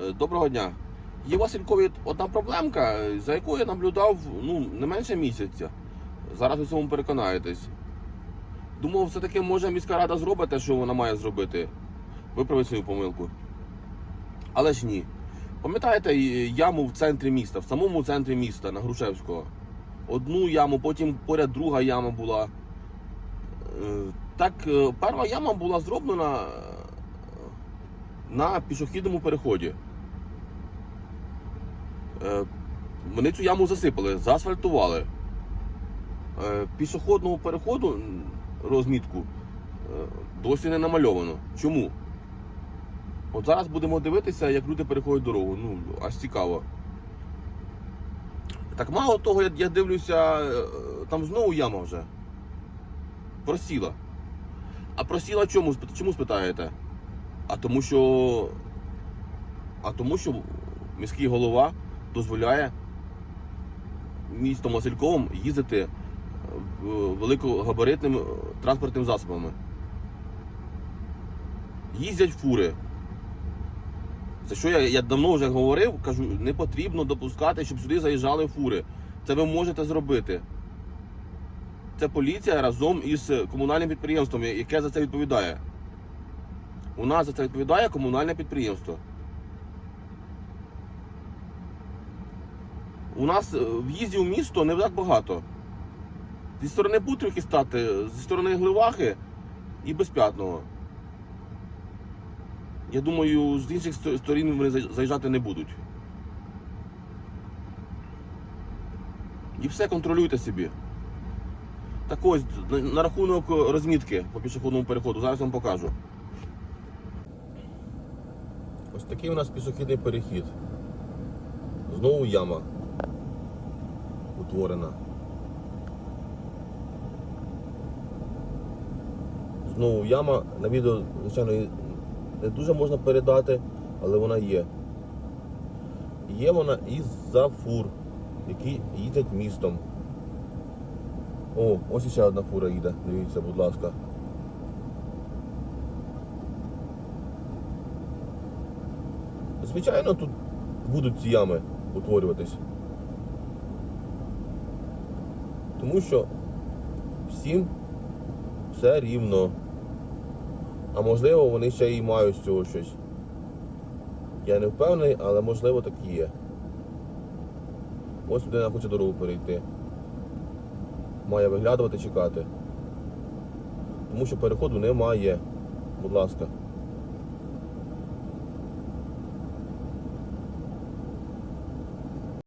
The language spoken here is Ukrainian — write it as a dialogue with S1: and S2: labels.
S1: Е, Доброго дня. Є у Василькові одна проблемка, за якою я наблюдав ну, не менше місяця. Зараз ви цьому переконаєтесь. Думав, все-таки може міська рада зробить те, що вона має зробити. Виправить свою помилку. Але ж ні. Пам'ятаєте яму в центрі міста, в самому центрі міста, на Грушевського? Одну яму, потім поряд друга яма була. Е, Так, е, перша яма була зроблена е, на пішохідному переході. Е, Вони цю яму засипали, заасфальтували. Е, Пішохідного переходу розмітку е, досі не намальовано. Чому? От зараз будемо дивитися, як люди переходять дорогу. Ну, аж цікаво. Так мало того, я, дивлюся, там знову яма вже. Просіла. А просіла чому? Чому спитаєте? А тому що. А тому що міський голова дозволяє містом Васильковим їздити е, великогабаритними е, транспортними засобами. Їздять фури. За що я, я давно вже говорив, кажу, не потрібно допускати, щоб сюди заїжджали фури. Це ви можете зробити. Це поліція разом із комунальним підприємством, яке за це відповідає. У нас за це відповідає комунальне підприємство. У нас е, в'їздів в місто не так багато. Зі сторони Бутрівки стати, зі сторони Гливахи і Безп'ятного. Я думаю, з інших сто- сторін вони заїжджати не будуть. І все контролюйте собі. Так ось, на, рахунок розмітки по пішохідному переходу, зараз вам покажу. Ось такий у нас пішохідний перехід. Знову яма утворена. Знову яма. На відео, звичайно, не дуже можна передати, але вона є. Є вона із-за фур, які їздять містом. О, ось ще одна фура їде, дивіться, будь ласка. Звичайно, тут будуть ці ями утворюватись. Тому що всім все рівно. А можливо, вони ще і мають з цього щось. Я не впевнений, але можливо так і є. Ось людина хоче дорогу перейти. Має виглядувати, чекати. Тому що переходу немає. Будь ласка.